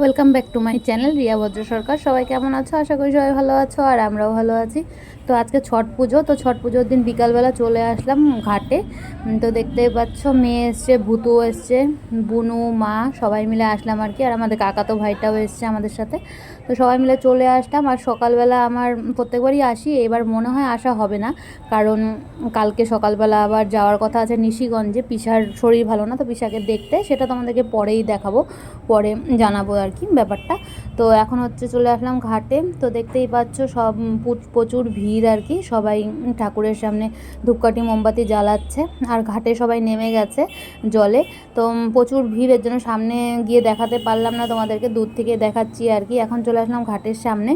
Welcome back to my channel Riya Bhadra Sarkar সবাই কেমন আছো? আশা করি সবাই ভালো আছো আর আমরাও ভালো আছি। তো আজকে ছট পুজো, তো ছট পুজোর দিন বিকালবেলা চলে আসলাম ঘাটে। তো দেখতেই পাচ্ছ, মেয়ে এসছে ভূতু এসছে, বুনু, মা, সবাই মিলে আসলাম আর কি। আর আমাদের কাকাতো ভাইটাও এসছে আমাদের সাথে। তো সবাই মিলে চলে আসলাম আর সকালবেলা আমার প্রত্যেকবারই আসি, এবার মনে হয় আসা হবে না। কারণ কালকে সকালবেলা আবার যাওয়ার কথা আছে নিশিগঞ্জে, পিসার শরীর ভালো না, তো পিসাকে দেখতে। সেটা তোমাদেরকে পরেই দেখাবো, পরে জানাব আর কি ব্যাপারটা? তো এখন হচ্ছে চলে আসলাম ঘাটে। তো দেখতেই পাচ্ছ সব প্রচুর ভিড় আর কি। সবাই ঠাকুরের সামনে ধূপকাঠি, মোমবাতি জ্বালাচ্ছে। আর ঘাটে সবাই নেমে গেছে জলে। তো প্রচুর ভিড়ের জন্য সামনে গিয়ে দেখাতে পারলাম না তোমাদেরকে। দূর থেকে দেখাচ্ছি আর কি। এখন চলে আসলাম ঘাটের সামনে।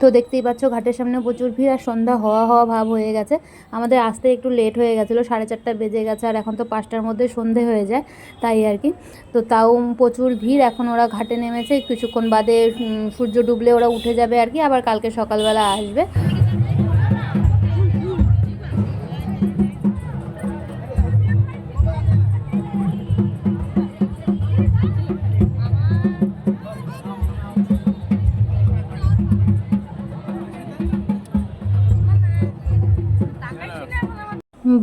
তো দেখতেই পাচ্ছ, ঘাটের সামনে প্রচুর ভিড় আর সন্ধ্যা হওয়া হওয়া ভাব হয়ে গেছে। আমাদের আসতে একটু লেট হয়ে গেছিল, সাড়ে চারটা বেজে গেছে আর এখন তো পাঁচটার মধ্যে সন্ধে হয়ে যায়, তাই আর কি। তো তাও প্রচুর ভিড়, এখন ওরা ঘাটে নেমেছে, কিছুক্ষণ বাদে সূর্য ডুবলে ওরা উঠে যাবে আর কি, আবার কালকে সকালবেলা আসবে।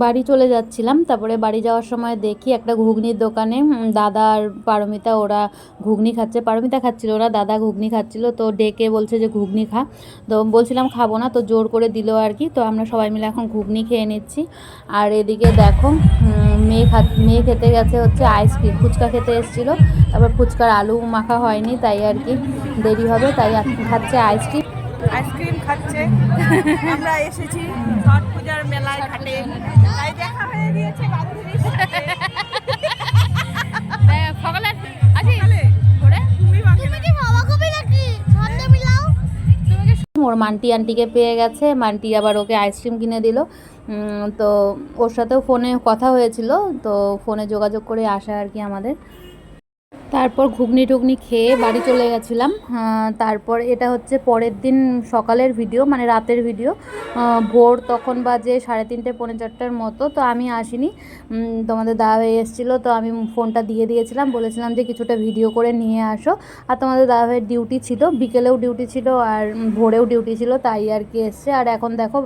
বাড়ি চলে যাচ্ছিলাম। তারপরে বাড়ি যাওয়ার সময় দেখি একটা ঘুগনির দোকানে দাদা আর পারমিতা ওরা ঘুগনি খাচ্ছে, পারমিতা খাচ্ছিল ওরা দাদা ঘুগনি খাচ্ছিল, তো ডেকে বলছে যে ঘুগনি খা। তো বলছিলাম খাব না, তো জোর করে দিল আর কি। তো আমরা সবাই মিলে এখন ঘুগনি খেয়ে নিচ্ছি। আর এদিকে দেখো মেয়ে খা, মেয়ে খেতে গেছে হচ্ছে আইসক্রিম ফুচকা খেতে এসেছিল। তারপর ফুচকার আলু মাখা হয়নি, তাই আর কি দেরি হবে, তাই খাচ্ছে আইসক্রিম আইসক্রিম খাচ্ছে। আমরা এসেছি ছট পূজার মেলায় ঘাটে। তাই দেখা হয়ে গিয়েছে বান্ধবীর সাথে। সকালে তুমি বাকি না। ওর মান্টি আন্টিকে পেয়ে গেছে। মান্টি আবার ওকে আইসক্রিম কিনে দিল। তো ওর সাথেও ফোনে কথা হয়েছিল। তো ফোনে যোগাযোগ করে আসা আর কি আমাদের। তারপর ঘুগনি টুগনি খেয়ে বাড়ি চলে গেছিলাম। তারপর এটা হচ্ছে পরের দিন সকালের ভিডিও মানে রাতের ভিডিও ভোর তখন বাজে সাড়ে তিনটে, পৌনে চারটার মতো, তো আমি আসিনি। তোমাদের দাদা ভাই এসেছিল, তো আমি ফোনটা দিয়ে দিয়েছিলাম। বলেছিলাম যে কিছুটা ভিডিও করে নিয়ে আসো। আর তোমাদের দাদা ভাইয়ের ডিউটি ছিল, বিকেলেও ডিউটি ছিল আর ভোরেও ডিউটি ছিল, তাই আর কি এসছে। আর এখন দেখো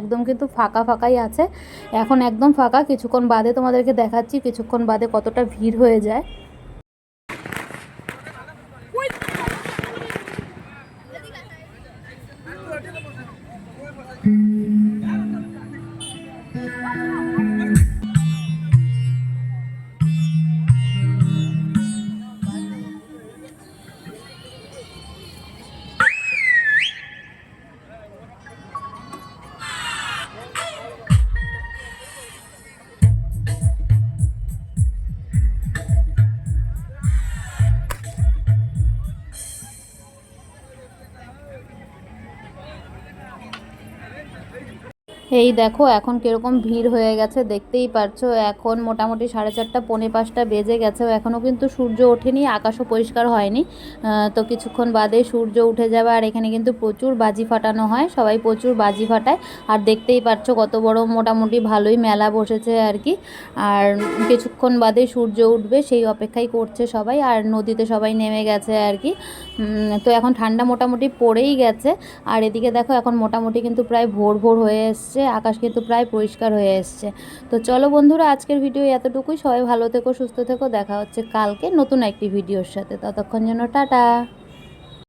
একদম কিন্তু ফাঁকা ফাঁকাই আছে। এখন একদম ফাঁকা, কিছুক্ষণ বাদে তোমাদেরকে দেখাচ্ছি, কিছুক্ষণ বাদে কতটা ভিড় হয়ে যায়। এই দেখো, এখন কীরকম ভিড় হয়ে গেছে, দেখতেই পারছ। এখন মোটামুটি সাড়ে চারটা, পৌনে পাঁচটা বেজে গেছে। এখনও কিন্তু সূর্য ওঠেনি, আকাশও পরিষ্কার হয়নি। তো কিছুক্ষণ বাদে সূর্য উঠে যাবে, আর এখানে কিন্তু প্রচুর বাজি ফাটানো হয়। সবাই প্রচুর বাজি ফাটায়, আর দেখতেই পারছ কত বড় মোটামুটি ভালোই মেলা বসেছে আর কি। আর কিছুক্ষণ বাদে সূর্য উঠবে, সেই অপেক্ষাই করছে সবাই, আর নদীতে সবাই নেমে গেছে আর কি। তো এখন ঠান্ডা মোটামুটি পড়েই গেছে। আর এদিকে দেখো, এখন মোটামুটি কিন্তু প্রায় ভোর ভোর হয়ে এসছে। আকাশ কিন্তু প্রায় পরিষ্কার হয়ে এসছে। তো চলো বন্ধুরা, আজকের ভিডিও এতটুকুই। সবাই ভালো থেকো, সুস্থ থেকো। দেখা হচ্ছে কালকে নতুন একটি ভিডিওর সাথে। ততক্ষণ জন্য টাটা।